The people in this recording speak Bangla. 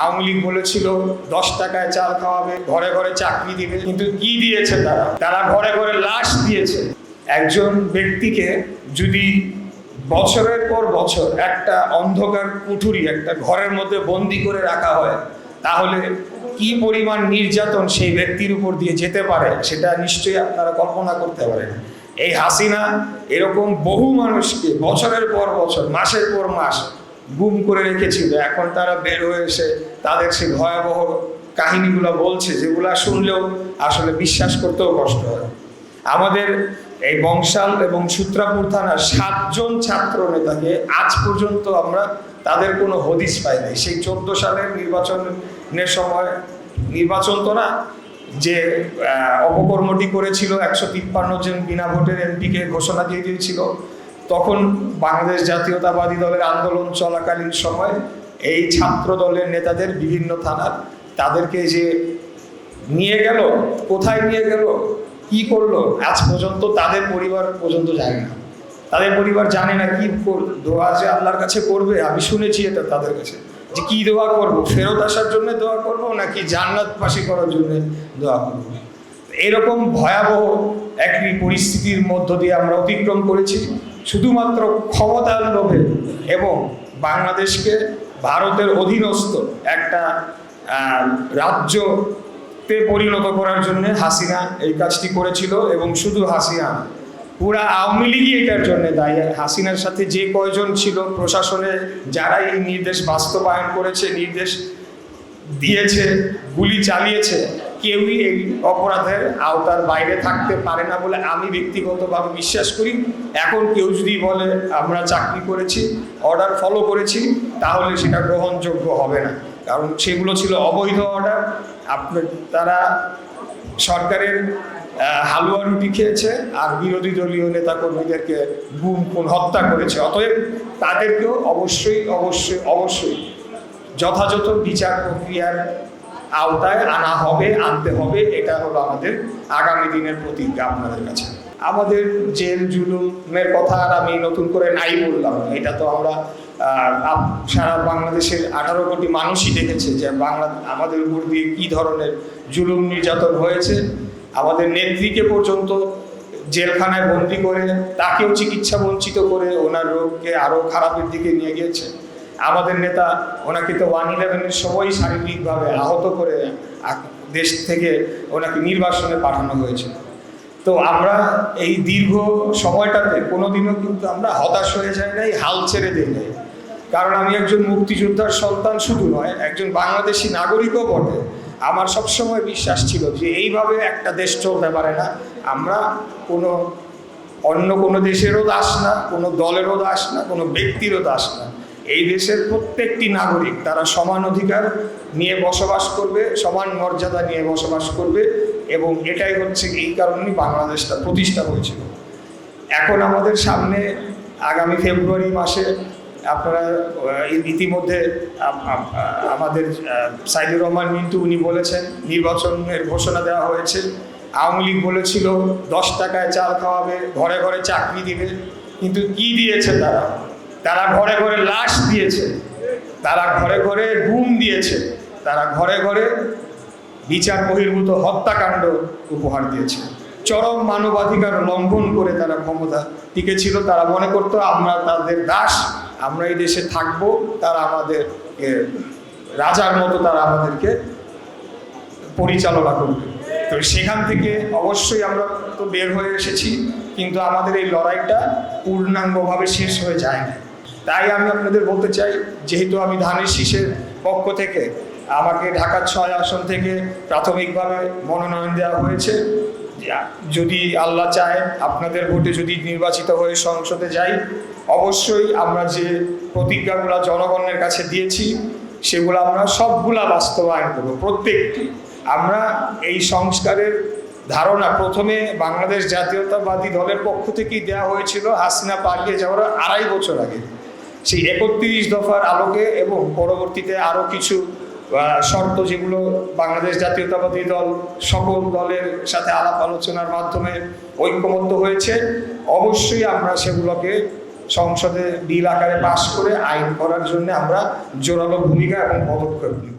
আওয়ামী লীগ বলেছিল, দশ টাকায় চাল খাওয়াবে, ঘরে ঘরে চাকরি দিবে। কিন্তু কি দিয়েছে তারা? তারা ঘরে ঘরে লাশ দিয়েছে। একজন ব্যক্তিকে যদি বছরের পর বছর একটা অন্ধকার কুঠুরি, একটা ঘরের মধ্যে বন্দি করে রাখা হয়, তাহলে কি পরিমাণ নির্যাতন সেই ব্যক্তির উপর দিয়ে যেতে পারে, সেটা নিশ্চয়ই আপনারা কল্পনা করতে পারেন। এই হাসিনা এরকম বহু মানুষকে বছরের পর বছর, মাসের পর মাস গুম করে রেখেছিল। এখন তারা বের হয়ে এসে তাদের সেই ভয়াবহ কাহিনীগুলো বলছে, যেগুলা শুনলেও আসলে বিশ্বাস করতেও কষ্ট হয়। আমাদের এই বংশাল এবং সূত্রাপুর থানার সাতজন ছাত্র নেতাকে আজ পর্যন্ত আমরা তাদের কোনো হদিস পাই নাই। সেই চোদ্দ সালের নির্বাচনের সময় নির্বাচন তো না, যে অপকর্মটি করেছিল, একশো তিপ্পান্ন জন বিনা ভোটের এমপিকে ঘোষণা দিয়ে দিয়েছিল। তখন বাংলাদেশ জাতীয়তাবাদী দলের আন্দোলন চলাকালীন সময় এই ছাত্র দলের নেতাদের বিভিন্ন থানার তাদেরকে যে নিয়ে গেল, কোথায় নিয়ে গেল, কি করল, আজ পর্যন্ত তাদের পরিবার পর্যন্ত যায় না। তাদের পরিবার জানে না কি দোয়া যে আল্লাহর কাছে করবে, আমি শুনেছি এটা তাদের কাছে। যে কি দোয়া করব, ফেরত আসার জন্য দোয়া করব, নাকি জান্নাত জান্নাতবাসী করার জন্য দোয়া করব? এরকম ভয়াবহ একটি পরিস্থিতির মধ্য দিয়ে আমরা অতিক্রম করেছি। শুধুমাত্র ক্ষমতার লোভে এবং বাংলাদেশকে ভারতের অধীনস্থ একটা রাজ্যতে পরিণত করার জন্য হাসিনা এই কাজটি করেছিল এবং শুধু হাসিনা পুরা আওয়ামী লীগই এটার জন্য দায়ী। হাসিনার সাথে যে কয়জন ছিল প্রশাসনে যারা এই নির্দেশ বাস্তবায়ন করেছে, নির্দেশ দিয়েছে, গুলি চালিয়েছে কেউই এই অপরাধের আওতার বাইরে থাকতে পারে না বলে আমি ব্যক্তিগতভাবে বিশ্বাস করি। এখন কেউ যদি বলে, আমরা চাকরি করেছি অর্ডার ফলো করেছি, তাহলে সেটা গ্রহণযোগ্য হবে না। কারণ সেগুলো ছিল অবৈধ অর্ডার আপনার তারা সরকারের হালুয়া রুটি খেয়েছে আর বিরোধী দলীয় নেতাকর্মীদেরকে গুম, খুন, হত্যা করেছে। অতএব তাদেরকেও অবশ্যই অবশ্যই অবশ্যই যথাযথ বিচার প্রক্রিয়ার আওতায় আনা হবে, আনতে হবে, এটা হলো আমাদের আগামী দিনের প্রতিজ্ঞা আপনাদের কাছে। আমাদের জেল জুলুমের কথা আর আমি নতুন করে নাই বললাম। এটা তো আমরা সারা বাংলাদেশের আঠারো কোটি মানুষই দেখেছে যে বাংলা, আমাদের উপর দিয়ে কি ধরনের জুলুম নির্যাতন হয়েছে। আমাদের নেত্রীকে পর্যন্ত জেলখানায় বন্দি করে, তাকেও চিকিৎসা বঞ্চিত করে ওনার রোগকে আরও খারাপের দিকে নিয়ে গিয়েছে। আমাদের নেতা, ওনাকে তো ওয়ান ইলেভেনের সময় শারীরিকভাবে আহত করে দেশ থেকে ওনাকে নির্বাসনে পাঠানো হয়েছিল তো আমরা এই দীর্ঘ সময়টাতে কোনোদিনও কিন্তু আমরা হতাশ হয়ে যাই নাই, হাল ছেড়ে দিই নাই। কারণ আমি একজন মুক্তিযোদ্ধার সন্তান শুধু নয়, একজন বাংলাদেশি নাগরিকও বটে। আমার সবসময় বিশ্বাস ছিল যে এইভাবে একটা দেশ চলতে পারে না। আমরা কোনো অন্য কোনো দেশেরও দাস না, কোনো দলেরও দাস না, কোনো ব্যক্তিরও দাস না। এই দেশের প্রত্যেকটি নাগরিক, তারা সমান অধিকার নিয়ে বসবাস করবে, সমান মর্যাদা নিয়ে বসবাস করবে এবং এটাই হচ্ছে এই কারণেই বাংলাদেশটা প্রতিষ্ঠা হয়েছিল। এখন আমাদের সামনে আগামী ফেব্রুয়ারি মাসে আপনারা ইতিমধ্যে আম- আম- আমাদের সাইদুর রহমান মিন্টু উনি বলেছেন, নির্বাচনের ঘোষণা দেওয়া হয়েছে। আওয়ামী লীগ বলেছিল, দশ টাকায় চাল খাওয়াবে, ঘরে ঘরে চাকরি দিবে। কিন্তু কি দিয়েছে তারা? তারা ঘরে ঘরে লাশ দিয়েছে, তারা ঘরে ঘরে গুম দিয়েছে, তারা ঘরে ঘরে বিচার বহির্ভূত হত্যাকাণ্ড উপহার দিয়েছে। চরম মানবাধিকার লঙ্ঘন করে তারা ক্ষমতা টিকে ছিল তারা মনে করতো, আমরা তাদের দাস, আমরা এই দেশে থাকব, তারা আমাদের রাজার মতো তারা আমাদেরকে পরিচালনা করবে। তো সেখান থেকে অবশ্যই আমরা তো বের হয়ে এসেছি, কিন্তু আমাদের এই লড়াইটা পূর্ণাঙ্গভাবে শেষ হয়ে যায় না তাই আমি আপনাদের বলতে চাই, যেহেতু আমি ধানের শীষের পক্ষ থেকে আমাকে ঢাকা ছয় আসন থেকে প্রাথমিকভাবে মনোনয়ন দেওয়া হয়েছে যদি আল্লাহ চায়, আপনাদের ভোটে যদি নির্বাচিত হয়ে সংসদে যাই, অবশ্যই আমরা যে প্রতিজ্ঞাগুলো জনগণের কাছে দিয়েছি, সেগুলো আমরা সবগুলা বাস্তবায়ন করব। প্রত্যেকটি। আমরা এই সংস্কারের ধারণা প্রথমে বাংলাদেশ জাতীয়তাবাদী দলের পক্ষ থেকেই দেওয়া হয়েছিল, হাসিনা পালিয়ে যাওয়ার আড়াই বছর আগে। সেই একত্রিশ দফার আলোকে এবং পরবর্তীতে আরও কিছু শর্ত যেগুলো বাংলাদেশ জাতীয়তাবাদী দল সকল দলের সাথে আলাপ আলোচনার মাধ্যমে ঐক্যমত্য হয়েছে, অবশ্যই আমরা সেগুলোকে সংসদে বিল আকারে পাশ করে আইন করার জন্য আমরা জোরালো ভূমিকা এবং পদক্ষেপ নিব।